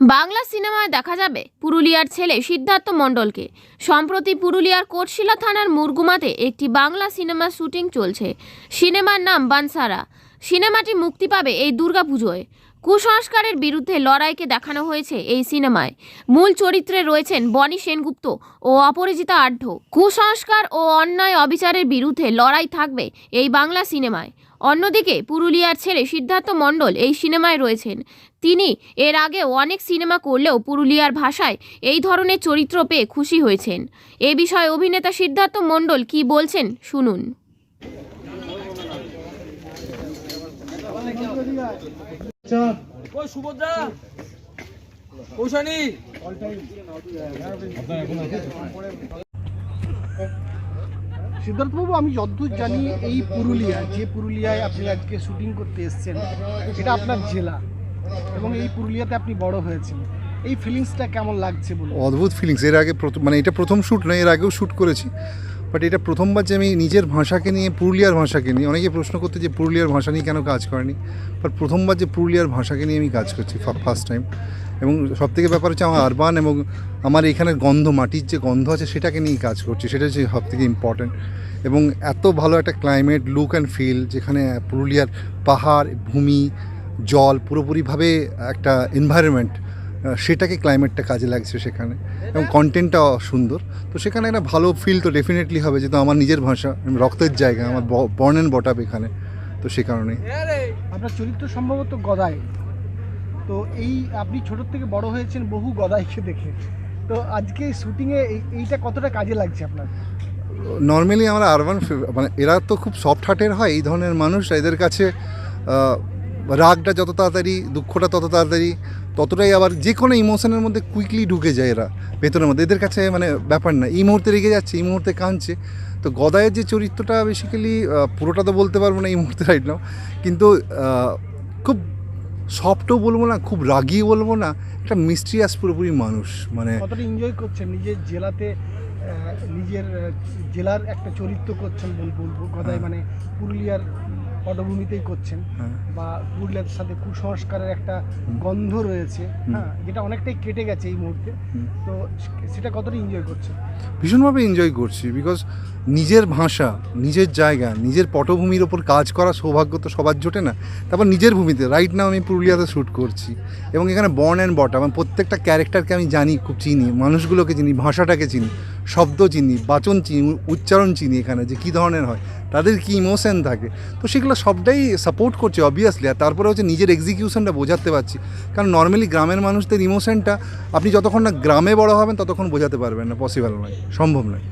বাংলা সিনেমায় দেখা যাবে পুরুলিয়ার ছেলে সিদ্ধার্থ মণ্ডলকে। সম্প্রতি পুরুলিয়ার কোটশিলা থানার মুরগুমাতে একটি বাংলা সিনেমার শুটিং চলছে। সিনেমার নাম বানসারা। সিনেমাটি মুক্তি পাবে এই দুর্গাপুজোয়। কুসংস্কারের বিরুদ্ধে লড়াইকে দেখানো হয়েছে এই সিনেমায়। মূল চরিত্রে রয়েছেন বনি সেনগুপ্ত ও অপরাজিতা আঢ্য কুসংস্কার ও অন্যায় অবিচারের বিরুদ্ধে লড়াই থাকবে এই বাংলা সিনেমায়। অন্যদিকে পুরুলিয়ার ছেলে সিদ্ধার্থ মণ্ডল এই সিনেমায় রয়েছেন। তিনি এর আগেও অনেক সিনেমা করলেও পুরুলিয়ার ভাষায় এই ধরনের চরিত্র পেয়ে খুশি হয়েছেন। এ বিষয়ে অভিনেতা সিদ্ধার্থ মণ্ডল কি বলছেন শুনুন। সিদ্ধার্থবাবু আমি যতদূর জানি এই পুরুলিয়া যে পুরুলিয়ায় আপনি আজকে শুটিং করতে এসছেন, এটা আপনার জেলা এবং এই পুরুলিয়াতে আপনি বড় হয়েছেন। এই ফিলিংসটা কেমন লাগছে বলুন? অদ্ভুত ফিলিংস এর আগে প্রথম মানে এটা প্রথম শ্যুট নয়, এর আগেও শ্যুট করেছি। বাট এটা প্রথমবার যে আমি নিজের ভাষাকে নিয়ে, পুরুলিয়ার ভাষাকে নিয়ে, অনেকে প্রশ্ন করতে যে পুরুলিয়ার ভাষা নিয়ে কেন কাজ করেনি? বাট প্রথমবার যে পুরুলিয়ার ভাষাকে নিয়ে আমি কাজ করছি ফার্স্ট টাইম এবং সবথেকে ব্যাপার হচ্ছে আমার আরবান এবং আমার এখানের গন্ধ, মাটির যে গন্ধ আছে, সেটাকে নিয়ে কাজ করছি। সেটা হচ্ছে সবথেকে ইম্পর্ট্যান্ট এবং এত ভালো একটা ক্লাইমেট লুক অ্যান্ড ফিল যেখানে পুরুলিয়ার পাহাড়, ভূমি, জল পুরোপুরিভাবে একটা এনভায়রনমেন্ট সেটাকে ক্লাইমেটটা কাজে লাগছে সেখানে। এবং কন্টেন্টটা সুন্দর। তো সেখানে একটা ভালো ফিল তো ডেফিনেটলি হবে, যেহেতু আমার নিজের ভাষা রক্তের জায়গা, আমার বর্ন অ্যান্ড বটাপ এখানে। তো সে কারণেই। আপনার চরিত্র সম্ভবত গদাই। তো এই, আপনি ছোটোর থেকে বড় হয়েছেন, বহু গদাইকে দেখে। তো আজকে শুটিংয়ে এইটা কতটা কাজে লাগছে আপনার? নর্মালি আমরা আরবান মানে এরা তো খুব সফট হার্টের হয়, এই ধরনের মানুষ, এদের কাছে রাগটা যত তাড়াতাড়ি, দুঃখটা তত তাড়াতাড়ি, ততটাই আবার যে কোনো ইমোশনের মধ্যে কুইকলি ঢুকে যায় এরা, ভেতরের মধ্যে। এদের কাছে মানে ব্যাপার না, এই মুহূর্তে রেগে যাচ্ছে, এই মুহূর্তে কাঁদছে। তো গদায়ের যে চরিত্রটা বেসিক্যালি পুরোটা তো বলতে পারব না এই মুহূর্তে রাইট নাও কিন্তু খুব সফটও বলব না, খুব রাগি বলব না, একটা মিস্ট্রিয়াস পুরোপুরি মানুষ মানে এনজয় করছেন নিজের জেলাতে নিজের জেলার একটা চরিত্র করছেন বল- বলব গদাই হ্যাঁ। মানে পুরুলিয়ার পটভূমিতেই করছেন হ্যাঁ। বা পুরুলিয়ার সাথে কুসংস্কারের একটা গন্ধ রয়েছে হ্যাঁ যেটা অনেকটাই কেটে গেছে এই মুহূর্তে। তো সেটা কতটা এনজয় করছে ভীষণভাবে এনজয় করছি বিকজ নিজের ভাষা নিজের জায়গা নিজের পটভূমির ওপর কাজ করা সৌভাগ্য তো সবার জোটে না। তারপর নিজের ভূমিতে রাইট নাও আমি পুরুলিয়াতে শ্যুট করছি। এবং এখানে বর্ন অ্যান্ড বট আমার প্রত্যেকটা ক্যারেক্টারকে আমি জানি খুব চিনি মানুষগুলোকে চিনি ভাষাটাকে চিনি শব্দ চিনি বাচন চিনি উচ্চারণ চিনি এখানে যে কী ধরনের হয়। তাদের কি ইমোশন থাকে? তো সেগুলো সবটাই সাপোর্ট করছে অবভিয়াসলি আর তারপরে হচ্ছে নিজের এক্সিকিউশনটা বোঝাতে পারছি। কারণ নর্মালি গ্রামের মানুষদের ইমোশনটা আপনি যতক্ষণ না গ্রামে বড় হবেন, ততক্ষণ বোঝাতে পারবেন না। পসিবল নয়, সম্ভব নয়।